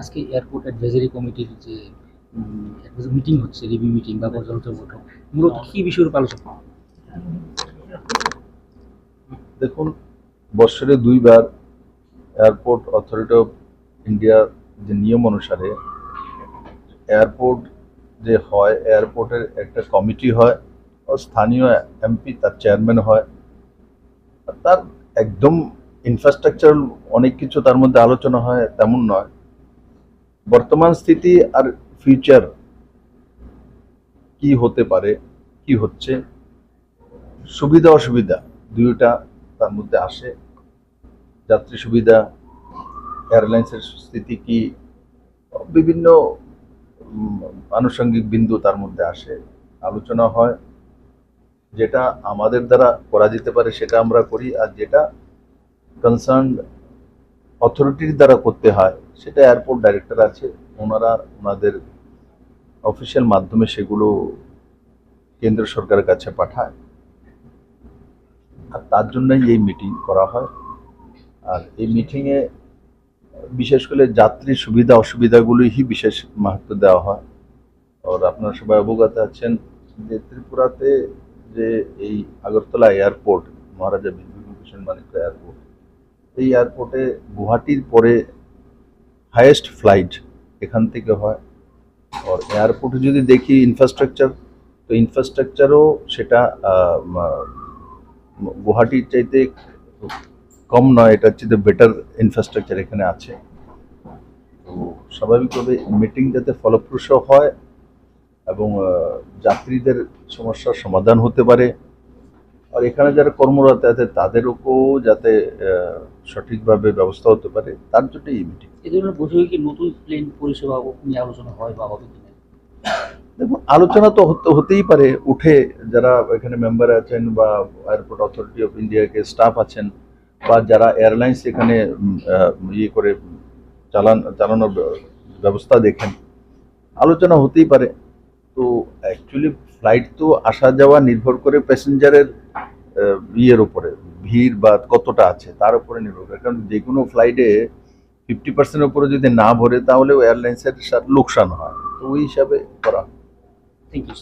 আজকে airport treasury কমিটির যে মিটিং হচ্ছে রিভিউ মিটিং বা পর্যন্ত বৈঠক মূলত কি বিষয়ের উপর আলোচনা? দেখুন বৎসরে দুইবার এয়ারপোর্ট অথরিটি অফ ইন্ডিয়ার যে নিয়ম অনুসারে এয়ারপোর্ট যে হয় এয়ারপোর্টের একটা কমিটি হয় ও স্থানীয় এমপি তার চেয়ারম্যান হয়। তার একদম ইনফ্রাস্ট্রাকচার অনেক কিছু তার মধ্যে আলোচনা হয় তেমন নয়। বর্তমান স্থিতি আর ফিউচার কি হতে পারে, কি হচ্ছে? সুবিধা, অসুবিধা দুইটা তার মধ্যে আসে। যাত্রী সুবিধা এয়ারলাইন্সের স্থিতি কি, বিভিন্ন আনুষঙ্গিক বিন্দু তার মধ্যে আসে। আলোচনা হয়, যেটা আমাদের দ্বারা করা যেতে পারে সেটা আমরা করি, আর যেটা কনসার্ন অথরিটির দ্বারা করতে হয়, সেটা এয়ারপোর্ট ডাইরেক্টর আছে, ওনারা ওনাদের অফিসিয়াল মাধ্যমে সেগুলো কেন্দ্র সরকারের কাছে পাঠায়। আর তার জন্যই এই মিটিং করা হয়। আর এই মিটিংয়ে বিশেষ করে যাত্রী সুবিধা, অসুবিধাগুলোই বিশেষ মাহাত্ম দেওয়া হয়। আর আপনারা সবাই অবগত আছেন যে ত্রিপুরাতে যে এই আগরতলা এয়ারপোর্ট মহারাজা বিভূতিভূষণ মানিক এয়ারপোর্ট এই এয়ারপোর্টে গুয়াহাটির পরে হায়েস্ট ফ্লাইট এখান থেকে হয়। আর এয়ারপোর্টে যদি দেখি ইনফ্রাস্ট্রাকচার তো ইনফ্রাস্ট্রাকচারও সেটা গুয়াহাটির চাইতে কম নয় এটা হচ্ছে বেটার ইনফ্রাস্ট্রাকচার এখানে আছে। তো স্বাভাবিকভাবে মিটিং যাতে ফলপ্রসূ হয় এবং যাত্রীদের সমস্যার সমাধান হতে পারে আর এখানে যারা কর্মরত আছে তাদেরও যাতে সঠিকভাবে ব্যবস্থা হতে পারে তার জন্য এই মিটিং এই ধরনের বৈঠকে কি নতুন প্লেন পরিষেবা নিয়ে আলোচনা হয় বা হবে কিনা? দেখুন আলোচনা তো হতে হতেই পারে উঠে যারা এখানে মেম্বার আছেন বা এয়ারপোর্ট অথরিটি অফ ইন্ডিয়াকে স্টাফ আছেন বা যারা এয়ারলাইন্স এখানে ইয়ে করে চালান চালানোর ব্যবস্থা দেখেন আলোচনা হতেই পারে। তো অ্যাকচুয়ালি ফ্লাইট তো আসা যাওয়া নির্ভর করে প্যাসেঞ্জারের ইয়ের উপরে, ভিড় বা কতটা আছে, তার উপরে নির্ভর করে। কারণ যে কোনো ফ্লাইটে ফিফটি পার্সেন্টের উপরে যদি না ভরে তাহলে এয়ারলাইন্সের লোকসান হয়। তো ওই হিসাবে করা। Thank you